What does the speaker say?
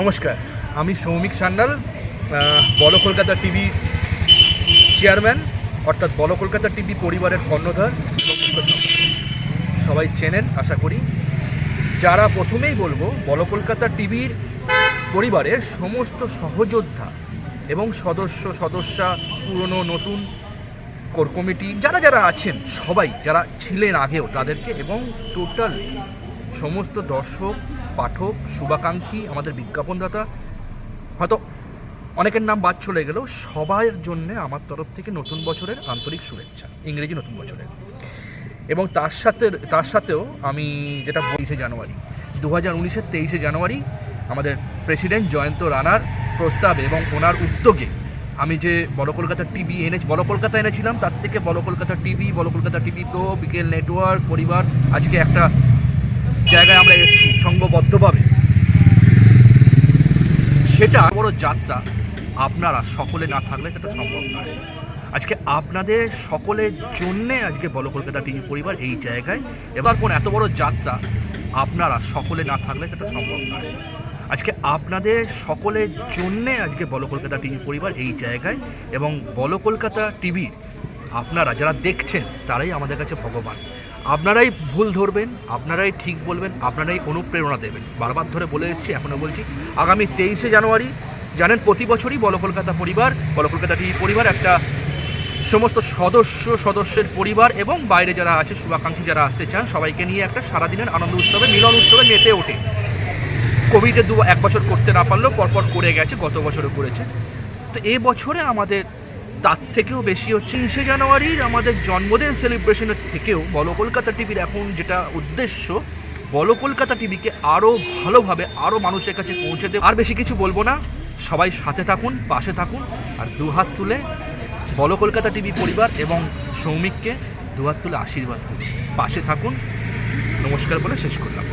নমস্কার, আমি Soumik Sanyal Bol Kolkata TV chairman, অর্থাৎ বল কলকাতা টিভি পরিবারের কর্ণধার। সবাই চেনেন, আশা করি যারা প্রথমেই বলব, বল কলকাতা টিভির পরিবারের সমস্ত সহযোদ্ধা এবং সদস্য, সদস্যা, পুরনো, নতুন কোর কমিটি, যারা যারা আছেন, সবাই যারা ছিলেন আগেও তাদেরকে এবং টোটাল সমস্ত দর্শক, পাঠক, শুভাকাঙ্ক্ষী, আমাদের বিজ্ঞাপনদাতা, হয়তো অনেকের নাম বাদ চলে গেলেও সবার জন্য আমার তরফ থেকে নতুন বছরের আন্তরিক শুভেচ্ছা, ইংরেজি নতুন বছরের। এবং তার সাথে, তার সাথেও আমি যেটা তেইশে জানুয়ারি দু হাজার উনিশের তেইশে জানুয়ারি আমাদের প্রেসিডেন্ট জয়ন্ত রানার প্রস্তাবে এবং ওনার উদ্যোগে আমি যে বড় কলকাতা টিভি এনে, বড় কলকাতা এনেছিলাম, তার থেকে বড় কলকাতা টিভি, বড় কলকাতা টিভি প্রো, বিকেল নেটওয়ার্ক, পরিবার, আজকে একটা জায়গায় আমরা এসেছি সঙ্গবদ্ধভাবে সেটা বড় যাত্রা, আপনারা সকলে না থাকলে সেটা সম্ভব নয়। আজকে আপনাদের সকলের জন্যে আজকে বলো কলকাতা টিভি পরিবার এই জায়গায়। এবার কোন এত বড় যাত্রা, আপনারা সকলে না থাকলে সেটা সম্ভব নয়। আজকে আপনাদের সকলের জন্যে আজকে বলো কলকাতা টিভি পরিবার এই জায়গায় এবং বলো কলকাতা টিভির আপনারা যারা দেখছেন, তারাই আমাদের কাছে ভগবান। আপনারাই ভুল ধরবেন, আপনারাই ঠিক বলবেন, আপনারাই অনুপ্রেরণা দেবেন। বারবার ধরে বলে এসেছি, এখনও বলছি, আগামী তেইশে জানুয়ারি, জানেন, প্রতি বছরই বল কলকাতা পরিবার বল কলকাতা টিভি পরিবার, একটা সমস্ত সদস্য সদস্যের পরিবার এবং বাইরে যারা আছে, শুভাকাঙ্ক্ষী যারা আসতে চান, সবাইকে নিয়ে একটা সারাদিনের আনন্দ উৎসবে, মিলন উৎসবে মেতে ওঠে। কোভিডে দু এক বছর করতে না পারলেও পরপর করে গেছে, গত বছরও করেছে। তো এই বছরে আমাদের তার থেকেও বেশি হচ্ছে। তিরিশে জানুয়ারির আমাদের জন্মদিন সেলিব্রেশনের থেকেও বলো কলকাতা টিভির এখন যেটা উদ্দেশ্য, বলো কলকাতা টিভিকে আরও ভালোভাবে আরও মানুষের কাছে পৌঁছে দেবে আর বেশি কিছু বলব না। সবাই সাথে থাকুন, পাশে থাকুন, আর দুহাত তুলে বলো কলকাতা টিভি পরিবার এবং সৌমিককে দুহাত তুলে আশীর্বাদ পাশে থাকুন। নমস্কার বলে শেষ করলাম।